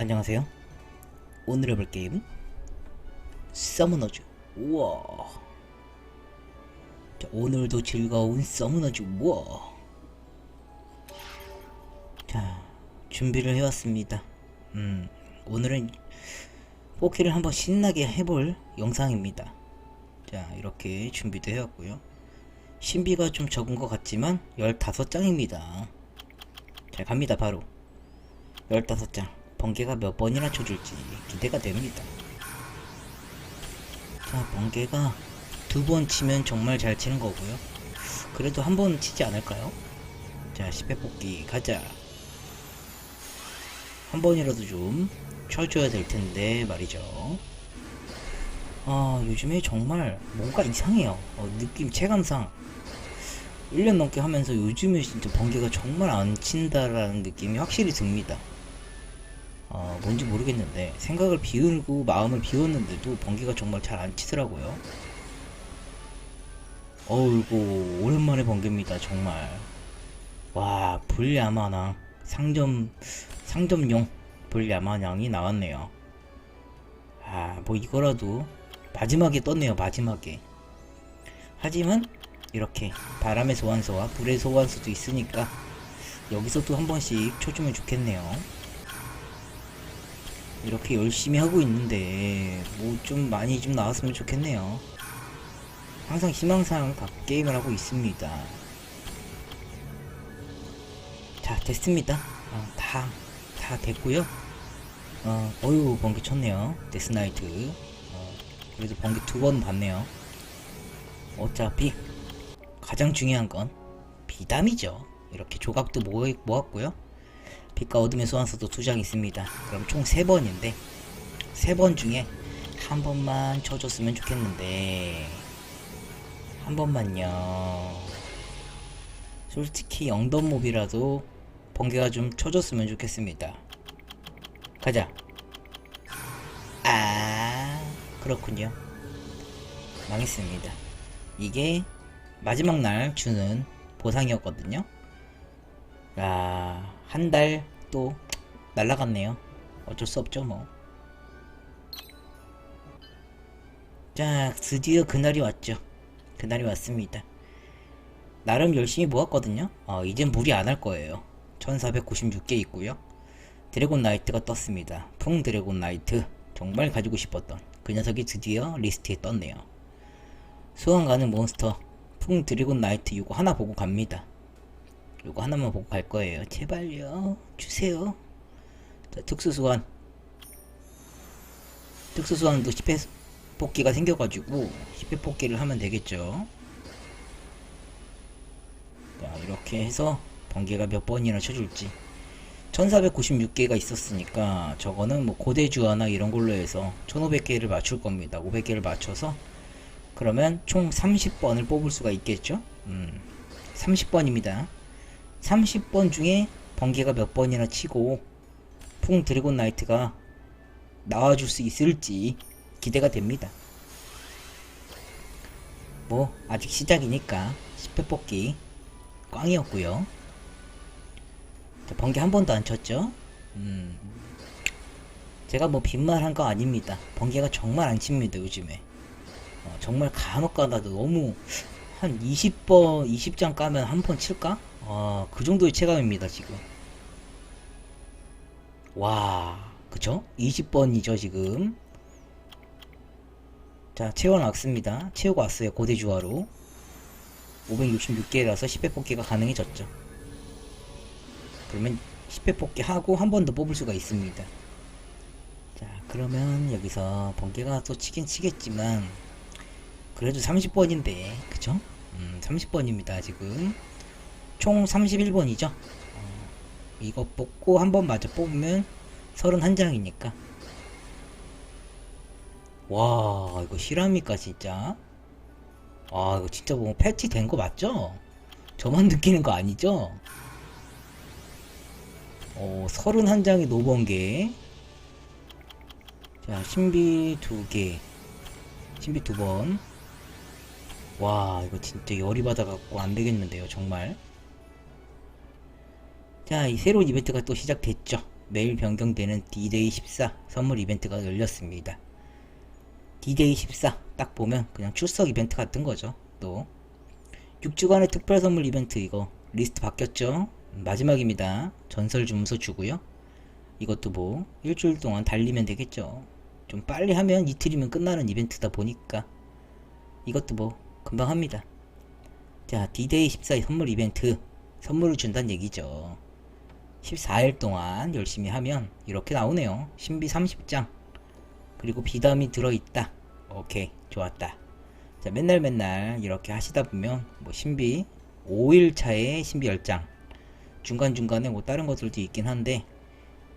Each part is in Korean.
안녕하세요. 오늘 해볼 게임은 서머너즈. 우와. 자, 오늘도 즐거운 서머너즈. 우와. 자, 준비를 해왔습니다. 음, 오늘은 포키를 한번 신나게 해볼 영상입니다. 자, 이렇게 준비도 해왔고요. 신비가 좀 적은 것 같지만 15장입니다. 자, 갑니다, 바로. 15장. 번개가 몇 번이나 쳐줄지 기대가 됩니다. 자, 번개가 두 번 치면 정말 잘 치는 거고요. 그래도 한 번 치지 않을까요? 자, 10회 뽑기 가자. 한 번이라도 좀 쳐줘야 될 텐데 말이죠. 아, 요즘에 정말 뭔가 이상해요. 어, 느낌 체감상. 1년 넘게 하면서 요즘에 진짜 번개가 정말 안 친다라는 느낌이 확실히 듭니다. 어, 뭔지 모르겠는데 생각을 비우고 마음을 비웠는데도 번개가 정말 잘 안 치더라고요. 어이구 오랜만에 번개입니다 정말. 와 불야마낭 상점 상점용 불야마낭이 나왔네요. 아 뭐 이거라도 마지막에 떴네요 마지막에. 하지만 이렇게 바람의 소환수와 불의 소환수도 있으니까 여기서 또한 번씩 쳐주면 좋겠네요. 이렇게 열심히 하고 있는데 뭐 좀 많이 좀 나왔으면 좋겠네요. 항상 희망사항 다 게임을 하고 있습니다. 자 됐습니다. 어, 다, 다 됐고요. 어, 어유 번개 쳤네요. 데스나이트. 어, 그래도 번개 두 번 봤네요. 어차피 가장 중요한 건 비담이죠. 이렇게 조각도 모, 모았고요. 빛과 어둠의 소환서도 두 장 있습니다. 그럼 총 세 번인데 세 번 중에 한 번만 쳐줬으면 좋겠는데 한 번만요. 솔직히 영덤몹이라도 번개가 좀 쳐줬으면 좋겠습니다. 가자. 아 그렇군요. 망했습니다. 이게 마지막 날 주는 보상이었거든요. 아, 한 달 또 날라갔네요. 어쩔 수 없죠, 뭐. 자, 드디어 그날이 왔죠. 그날이 왔습니다. 나름 열심히 모았거든요. 어, 이젠 무리 안 할 거예요. 1496개 있고요. 드래곤 나이트가 떴습니다. 풍 드래곤 나이트. 정말 가지고 싶었던 그 녀석이 드디어 리스트에 떴네요. 소환 가는 몬스터 풍 드래곤 나이트 이거 하나 보고 갑니다. 요거 하나만 보고 갈 거예요. 제발요. 주세요. 자, 특수소환. 특수소환도 10회 뽑기가 생겨가지고 10회 뽑기를 하면 되겠죠. 자, 이렇게 해서 번개가 몇 번이나 쳐줄지. 1496개가 있었으니까 저거는 뭐 고대주화나 이런 걸로 해서 1500개를 맞출 겁니다. 500개를 맞춰서 그러면 총 30번을 뽑을 수가 있겠죠? 음, 30번입니다. 30번 중에 번개가 몇 번이나 치고 풍 드래곤 나이트가 나와줄 수 있을지 기대가 됩니다. 뭐 아직 시작이니까 10회 뽑기 꽝이었고요. 자, 번개 한 번도 안 쳤죠? 음, 제가 뭐 빈말한 거 아닙니다. 번개가 정말 안 칩니다 요즘에. 어, 정말 간혹 가다도 너무 한 20번 20장 까면 한 번 칠까? 아, 그 정도의 체감입니다, 지금. 와, 그쵸? 20번이죠, 지금. 자, 채워놨습니다. 채우고 왔어요, 고대주화로. 566개라서 10회 뽑기가 가능해졌죠. 그러면 10회 뽑기 하고 한 번 더 뽑을 수가 있습니다. 자, 그러면 여기서 번개가 또 치긴 치겠지만, 그래도 30번인데, 그쵸? 음, 30번입니다, 지금. 총 31번이죠. 어, 이거 뽑고 한번 마저 뽑으면 31장이니까. 와, 이거 실합니까, 진짜? 아, 이거 진짜 뭐 패치 된 거 맞죠? 저만 느끼는 거 아니죠? 어, 31장이 노번개. 자, 신비 2개. 신비 2번. 와, 이거 진짜 열이 받아갖고 안 되겠는데요, 정말. 자, 이 새로운 이벤트가 또 시작됐죠. 매일 변경되는 D-Day 14 선물 이벤트가 열렸습니다. D-Day 14 딱 보면 그냥 출석 이벤트 같은 거죠. 또 6주간의 특별 선물 이벤트 이거 리스트 바뀌었죠? 마지막입니다. 전설 주문서 주고요. 이것도 뭐 일주일 동안 달리면 되겠죠. 좀 빨리 하면 이틀이면 끝나는 이벤트다 보니까 이것도 뭐 금방 합니다. 자, D-Day 14 선물 이벤트 선물을 준다는 얘기죠. 14일 동안 열심히 하면 이렇게 나오네요. 신비 30장. 그리고 비담이 들어있다. 오케이, 좋았다. 자, 맨날 맨날 이렇게 하시다 보면 뭐 신비 5일 차에 신비 10장. 중간중간에 뭐 다른 것들도 있긴 한데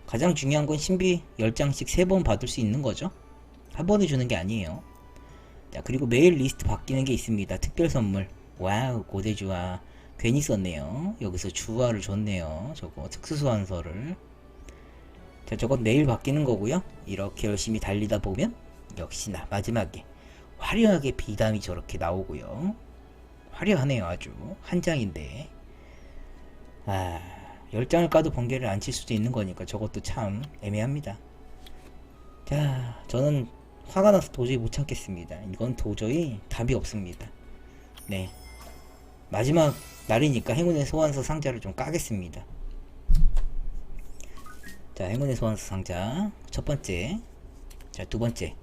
가장 중요한 건 신비 10장씩 3번 받을 수 있는 거죠. 한 번에 주는 게 아니에요. 자, 그리고 매일 리스트 바뀌는 게 있습니다. 특별 선물. 와우, 고대주화. 괜히 썼네요. 여기서 주화를 줬네요. 저거 특수소환서를. 자, 저건 매일 바뀌는 거고요. 이렇게 열심히 달리다 보면 역시나 마지막에 화려하게 비담이 저렇게 나오고요. 화려하네요, 아주. 한 장인데. 아, 열 장을 까도 번개를 안 칠 수도 있는 거니까 저것도 참 애매합니다. 자, 저는 화가 나서 도저히 못 참겠습니다. 이건 도저히 답이 없습니다. 네. 마지막 날이니까 행운의 소환서 상자를 좀 까겠습니다. 자, 행운의 소환서 상자. 첫 번째. 자, 두 번째.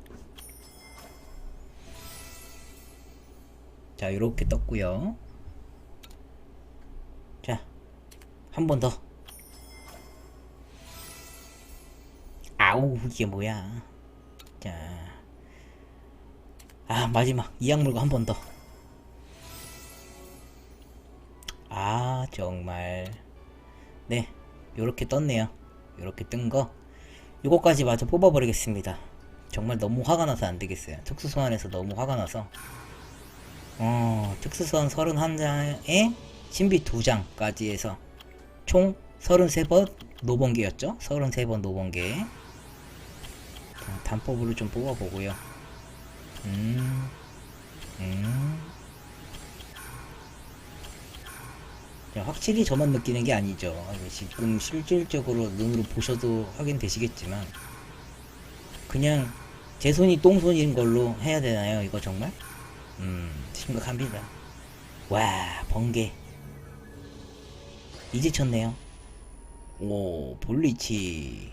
자, 요렇게 떴고요 자, 한 번 더. 아우, 이게 뭐야. 자. 아, 마지막. 이 약물과 한 번 더. 아, 정말. 네. 요렇게 떴네요. 요렇게 뜬 거. 요거까지 마저 뽑아버리겠습니다. 정말 너무 화가 나서 안 되겠어요. 특수소환에서 너무 화가 나서. 어, 특수소환 31장에 신비 2장까지 해서 총 33번 노번개였죠? 33번 노번개. 자, 단법으로 좀 뽑아보고요. 음, 음. 자, 확실히 저만 느끼는 게 아니죠. 아니, 지금 실질적으로 눈으로 보셔도 확인되시겠지만, 그냥 제 손이 똥손인 걸로 해야 되나요? 이거 정말? 음, 심각합니다. 와, 번개. 이제 쳤네요. 오, 볼리치.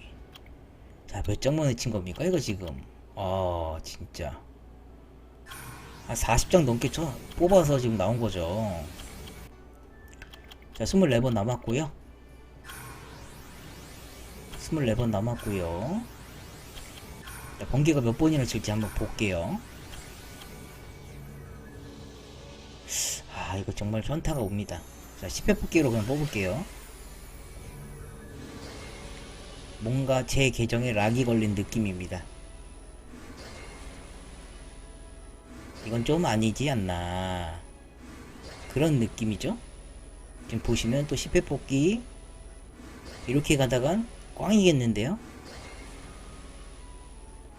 자, 몇 장만에 친 겁니까? 이거 지금. 아, 진짜. 한 40장 넘게 쳐, 뽑아서 지금 나온 거죠. 자, 24번 남았고요. 24번 남았고요. 자, 번개가 몇 번이나 칠지 한번 볼게요. 아, 이거 정말 현타가 옵니다. 자, 10회 뽑기로 그냥 뽑을게요. 뭔가 제 계정에 락이 걸린 느낌입니다. 이건 좀 아니지 않나. 그런 느낌이죠? 지금 보시면 또 10회 뽑기 이렇게 가다간 꽝이겠는데요?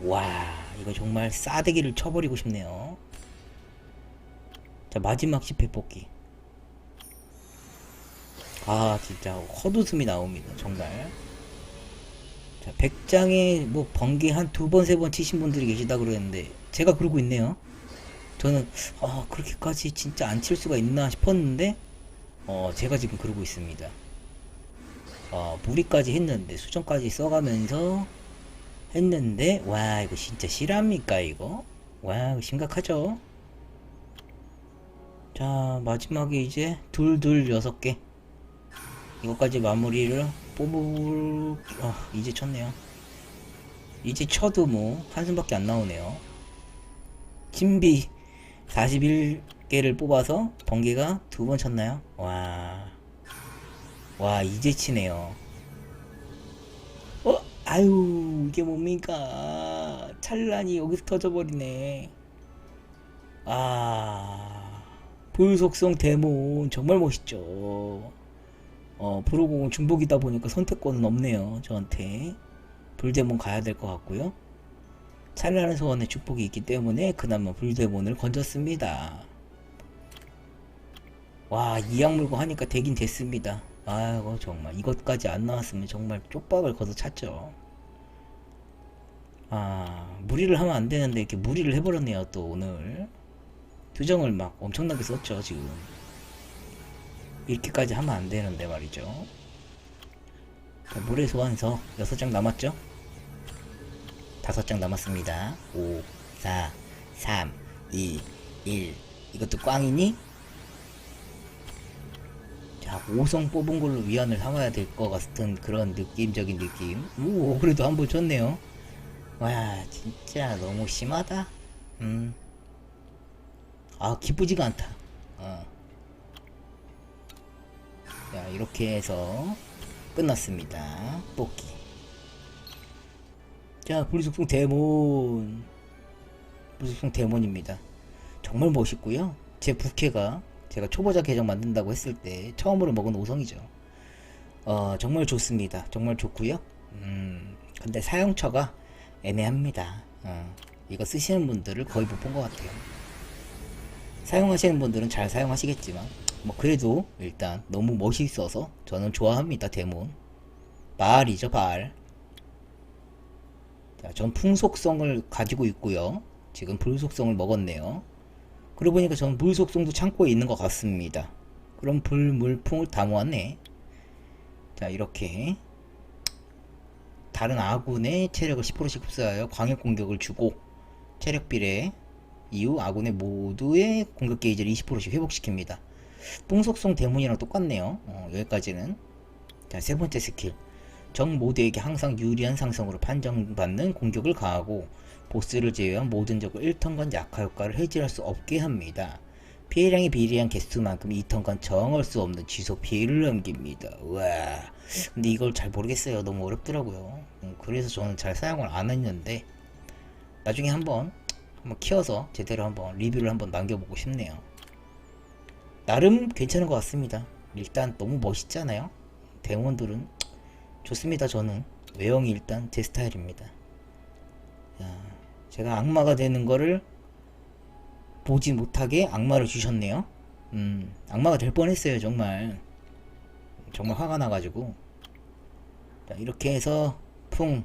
와, 이거 정말 싸대기를 쳐버리고 싶네요. 자, 마지막 10회 뽑기. 아, 진짜 헛웃음이 나옵니다. 정말. 자, 100장에 뭐 번개 한 두 번, 세 번 치신 분들이 계시다 그러는데 제가 그러고 있네요. 저는 아, 그렇게까지 진짜 안 칠 수가 있나 싶었는데 어, 제가 지금 그러고 있습니다. 어, 무리까지 했는데 수정까지 써가면서 했는데 와 이거 진짜 실합니까 이거? 와 이거 심각하죠? 자 마지막에 이제 둘둘 여섯 개 이것까지 마무리를 뽑을 아 이제 쳤네요 이제 쳐도 뭐 한숨밖에 안 나오네요 신비 41개를 뽑아서 번개가 두 번 쳤나요? 와. 와, 이제 치네요. 어? 아유, 이게 뭡니까? 찬란히 여기서 터져버리네. 아. 불속성 데몬 정말 멋있죠. 어, 프로공은 중복이다 보니까 선택권은 없네요. 저한테. 불데몬 가야 될 것 같고요. 찬란한 소원의 축복이 있기 때문에 그나마 불대본을 건졌습니다. 와, 이 약 물고 하니까 되긴 됐습니다. 아이고 정말 이것까지 안 나왔으면 정말 쪽박을 걷어 찼죠. 아 무리를 하면 안 되는데 이렇게 무리를 해버렸네요 또 오늘 투정을 막 엄청나게 썼죠 지금 이렇게까지 하면 안 되는데 말이죠. 자, 물의 소환서 6장 남았죠? 5장 남았습니다. 5, 4, 3, 2, 1. 이것도 꽝이니? 자, 5성 뽑은 걸로 위안을 삼아야 될 것 같은 그런 느낌적인 느낌. 오, 그래도 한 번 줬네요. 와, 진짜 너무 심하다. 음. 아, 기쁘지가 않다. 어. 자, 이렇게 해서 끝났습니다. 뽑기. 자, 불속성 데몬. 불속성 데몬입니다. 정말 멋있고요. 제 부캐가 제가 초보자 계정 만든다고 했을 때 처음으로 먹은 5성이죠. 어, 정말 좋습니다. 정말 좋고요. 음, 근데 사용처가 애매합니다. 어, 이거 쓰시는 분들을 거의 못 본 것 같아요. 사용하시는 분들은 잘 사용하시겠지만 뭐 그래도 일단 너무 멋있어서 저는 좋아합니다 데몬 바알이죠 바알 자, 전 풍속성을 가지고 있고요 지금 불속성을 먹었네요 그러고 보니까 전 물속성도 창고에 있는 것 같습니다 그럼 불, 물, 풍을 다 모았네 자 이렇게 다른 아군의 체력을 10%씩 흡수하여 광역 공격을 주고 체력 비례 이후 아군의 모두의 공격 게이지를 20%씩 회복시킵니다 뽕속성 데몬이랑 똑같네요. 어, 여기까지는. 자, 세 번째 스킬. 적 모두에게 항상 유리한 상성으로 판정받는 공격을 가하고 보스를 제외한 모든 적을 1턴간 약화 효과를 해지할 수 없게 합니다. 피해량이 비례한 개수만큼 2턴간 정할 수 없는 지속 피해를 남깁니다. 와. 근데 이걸 잘 모르겠어요. 너무 어렵더라고요. 음, 그래서 저는 잘 사용을 안 했는데 나중에 한번 한번 키워서 제대로 한번 리뷰를 한번 남겨보고 싶네요. 나름 괜찮은 것 같습니다. 일단 너무 멋있잖아요. 대원들은 좋습니다. 저는 외형이 일단 제 스타일입니다. 야, 제가 악마가 되는 거를 보지 못하게 악마를 주셨네요. 음, 악마가 될 뻔했어요. 정말 정말 화가 나가지고 자, 이렇게 해서 풍,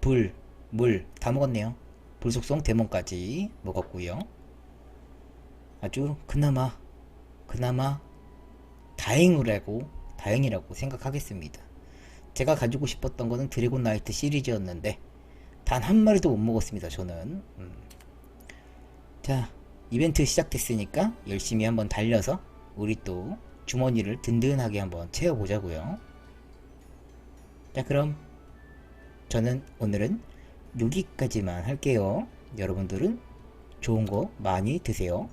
불, 물 다 먹었네요. 불속성 데몬까지 먹었고요. 아주 그나마 그나마 다행이라고 다행이라고 생각하겠습니다. 제가 가지고 싶었던 거는 드래곤 나이트 시리즈였는데 단 한 마리도 못 먹었습니다. 저는 음. 자 이벤트 시작됐으니까 열심히 한번 달려서 우리 또 주머니를 든든하게 한번 채워보자고요. 자 그럼 저는 오늘은 여기까지만 할게요. 여러분들은 좋은 거 많이 드세요.